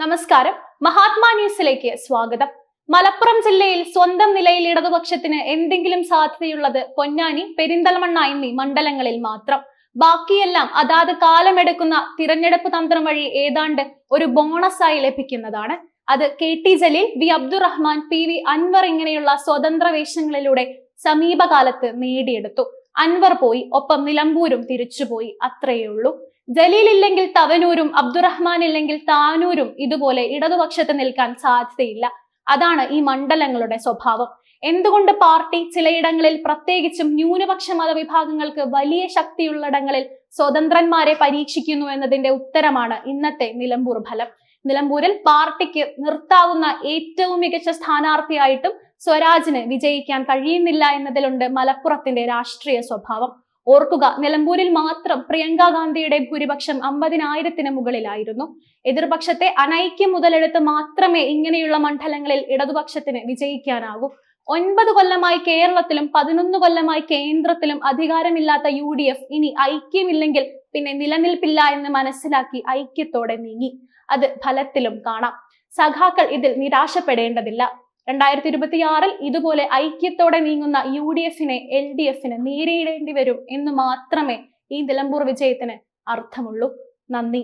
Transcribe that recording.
നമസ്കാരം. മഹാത്മാ ന്യൂസിലേക്ക് സ്വാഗതം. മലപ്പുറം ജില്ലയിൽ സ്വന്തം നിലയിൽ ഇടതുപക്ഷത്തിന് എന്തെങ്കിലും സാധ്യതയുള്ളത് പൊന്നാനി പെരിന്തൽമണ്ണ എന്നീ മണ്ഡലങ്ങളിൽ മാത്രം. ബാക്കിയെല്ലാം അതാത് കാലമെടുക്കുന്ന തിരഞ്ഞെടുപ്പ് തന്ത്രം വഴി ഏതാണ്ട് ഒരു ബോണസായി ലഭിക്കുന്നതാണ്. അത് K T Jaleel V Abdurahman P V Anvar ഇങ്ങനെയുള്ള സ്വതന്ത്ര വേഷങ്ങളിലൂടെ സമീപകാലത്ത് നേടിയെടുത്തു. അൻവർ പോയി ഒപ്പം നിലമ്പൂരും തിരിച്ചുപോയി. അത്രയേ ഉള്ളൂ ജലീൽ ഇല്ലെങ്കിൽ തവനൂരും അബ്ദുറഹ്മാൻ ഇല്ലെങ്കിൽ താനൂരും ഇതുപോലെ ഇടതുപക്ഷത്ത് നിൽക്കാൻ സാധ്യതയില്ല. അതാണ് ഈ മണ്ഡലങ്ങളുടെ സ്വഭാവം. എന്തുകൊണ്ട് പാർട്ടി ചിലയിടങ്ങളിൽ പ്രത്യേകിച്ചും ന്യൂനപക്ഷ മതവിഭാഗങ്ങൾക്ക് വലിയ ശക്തിയുള്ളിടങ്ങളിൽ സ്വതന്ത്രന്മാരെ പരീക്ഷിക്കുന്നു എന്നതിന്റെ ഉത്തരമാണ് ഇന്നത്തെ നിലമ്പൂർ ഫലം. നിലമ്പൂരിൽ പാർട്ടിക്ക് നിർത്താവുന്ന ഏറ്റവും മികച്ച സ്ഥാനാർത്ഥിയായിട്ടും സ്വരാജിന് വിജയിക്കാൻ കഴിയുന്നില്ല എന്നതിലുണ്ട് മലപ്പുറത്തിന്റെ രാഷ്ട്രീയ സ്വഭാവം. ഓർക്കുക നിലമ്പൂരിൽ മാത്രം പ്രിയങ്ക ഗാന്ധിയുടെ ഭൂരിപക്ഷം അമ്പതിനായിരത്തിന് മുകളിലായിരുന്നു. എതിർപക്ഷത്തെ അനൈക്യം മുതലെടുത്ത് മാത്രമേ ഇങ്ങനെയുള്ള മണ്ഡലങ്ങളിൽ ഇടതുപക്ഷത്തിന് വിജയിക്കാനാകൂ. ഒൻപത് കൊല്ലമായി കേരളത്തിലും പതിനൊന്ന് കൊല്ലമായി കേന്ദ്രത്തിലും അധികാരമില്ലാത്ത യു ഡി എഫ് ഇനി ഐക്യമില്ലെങ്കിൽ പിന്നെ നിലനിൽപ്പില്ല എന്ന് മനസ്സിലാക്കി ഐക്യത്തോടെ നീങ്ങി. അത് ഫലത്തിലും കാണാം. സഖാക്കൾ ഇതിൽ നിരാശപ്പെടേണ്ടതില്ല. രണ്ടായിരത്തി ഇരുപത്തി ആറിൽ ഇതുപോലെ ഐക്യത്തോടെ നീങ്ങുന്ന യു ഡി എഫിനെ എൽ ഡി എഫിന് നേരിടേണ്ടി വരും എന്ന് മാത്രമേ ഈ നിലമ്പൂർ വിജയത്തിന് അർത്ഥമുള്ളൂ. നന്ദി.